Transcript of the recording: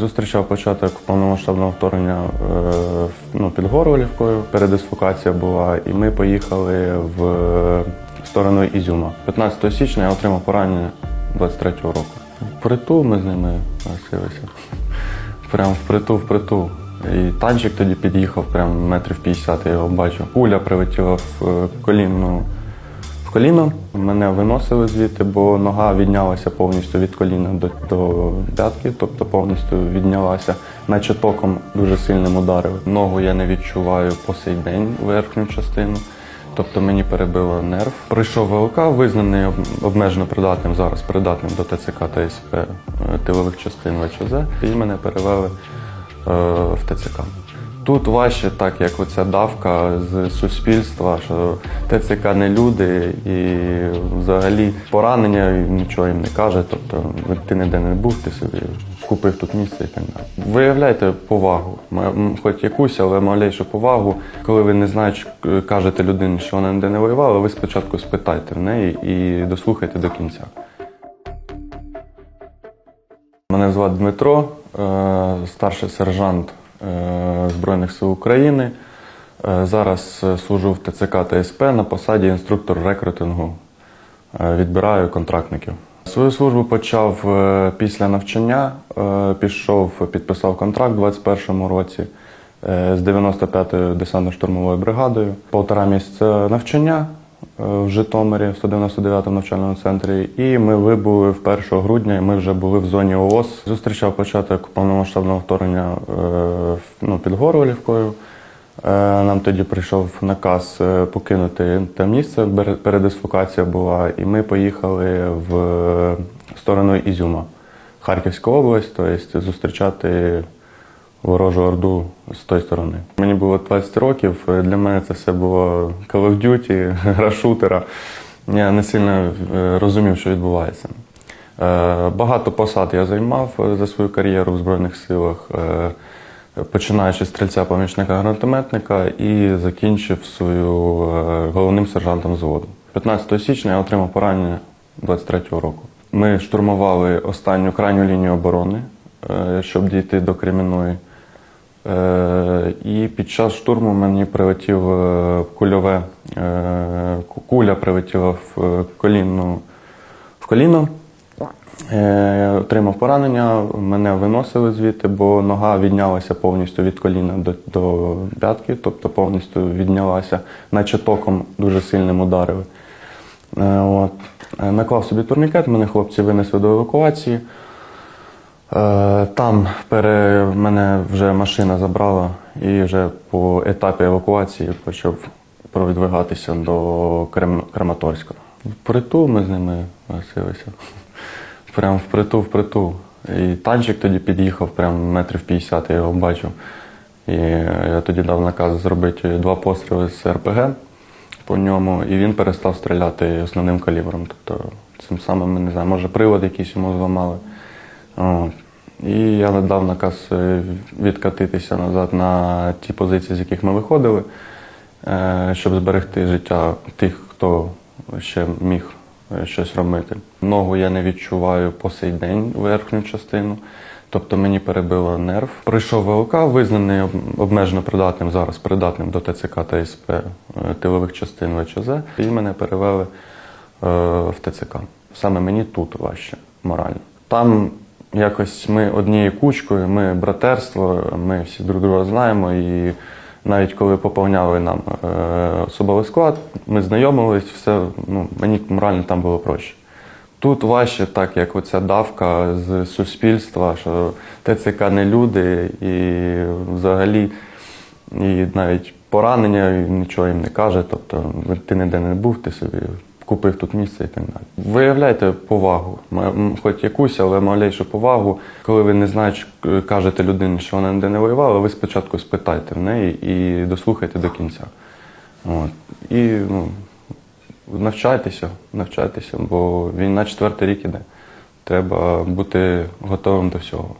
Зустрічав початок повномасштабного вторгнення е, ну, під Горлівкою. Передислокація була, і ми поїхали в сторону Ізюма. 15 січня я отримав поранення 23-го року. Впритул ми з ними носилися. Прям впритул, впритул. І танчик тоді під'їхав, прям метрів 50, я його бачу. Куля прилетіла в е, колінну коліно. Мене виносили звідти, бо нога віднялася повністю від коліна до, до п'ятки, тобто повністю віднялася, наче током дуже сильним ударили. Ногу я не відчуваю по сей день верхню частину. Тобто мені перебило нерв. Прийшов ВЛК, визнаний обмежено придатним зараз придатним до ТЦК та СП е, тилових частин ВЧЗ, і мене перевели е, в ТЦК. Тут важче, так як оця давка з суспільства, що ТЦК не люди, і взагалі поранення нічого їм не каже. Тобто ти ніде не був, ти собі купив тут місце і так далі. Виявляйте повагу, хоч якусь, але малейшу повагу. Коли ви не знаєте, кажете людині, що вона ніде не воювала, ви спочатку спитайте в неї і дослухайте до кінця. Мене звати Дмитро, е, старший сержант е, Збройних сил України. Е, Зараз е, служу в ТЦК та СП на посаді інструктор рекрутингу. Е, Відбираю контрактників. Свою службу почав після навчання. Пішов, підписав контракт у 2021 році з 95-ю десантно-штурмовою бригадою. Полтора місяця навчання в Житомирі, в 199 навчальному центрі. І ми вибули в 1 грудня, і ми вже були в зоні ООС. Зустрічав початок повномасштабного вторгнення е, ну, під Горлівкою. Е, Нам тоді прийшов наказ е, покинути те місце, передислокація була, і ми поїхали в сторону Ізюма, Харківська область, тобто зустрічати ворожу орду з тої сторони. Мені було 20 років. Для мене це все було Call of Duty, гра шутера. Я не сильно е, розумів, що відбувається. Е, Багато посад я займав е, за свою кар'єру в Збройних силах, починаючи з стрільця помічника гранатометника і закінчив свою головним сержантом взводу. 15 січня я отримав поранення 23-го року. Ми штурмували останню крайню лінію оборони, щоб дійти до Кремінної. Е, І під час штурму мені прилетів е, кульове, е, куля прилетіла в колінну, в коліно. Отримав поранення, мене виносили звідти, бо нога віднялася повністю від коліна до, до п'ятки, тобто повністю віднялася, наче током дуже сильним ударили. От. Наклав собі турнікет, мене хлопці винесли до евакуації. Е, Там пере, мене вже машина забрала і вже по етапі евакуації почав продвигатися до Крем, Краматорська. Впритул ми з ними носилися. Прям впритул, впритул. І танчик тоді під'їхав, прям метрів 50, я його бачив. І я тоді дав наказ зробити два постріли з РПГ по ньому, і він перестав стріляти основним калібром. Тобто цим самим, не знаю, може привод якийсь йому зламали. І я дав наказ е, відкатитися назад на ті позиції, з яких ми виходили, е, щоб зберегти життя тих, хто ще міг е, щось робити. Ногу я не відчуваю по сей день верхню частину. Тобто мені перебило нерв. Прийшов ВЛК, визнаний обмежено придатним зараз придатним до ТЦК та СП тилових частин ВЧЗ, і мене перевели в ТЦК. Саме мені тут важче морально. Там якось ми однією кучкою, ми братерство, ми всі друг друга знаємо. І навіть коли поповняли нам е, особовий склад, ми знайомились, все ну, мені морально там було проще. Тут важче, так як оця давка з суспільства, що ТЦК не люди, і взагалі і навіть поранення нічого їм не каже. Тобто ти ніде не був, ти собі купив тут місце і так далі. Виявляйте повагу, хоч якусь, але малейшу повагу. Коли ви не знаєте, кажете людині, що вона ніде не воювала, ви спочатку спитайте в неї і дослухайте до кінця. От. І ну, навчайтеся, навчайтеся, бо війна четвертий рік іде. Треба бути готовим до всього.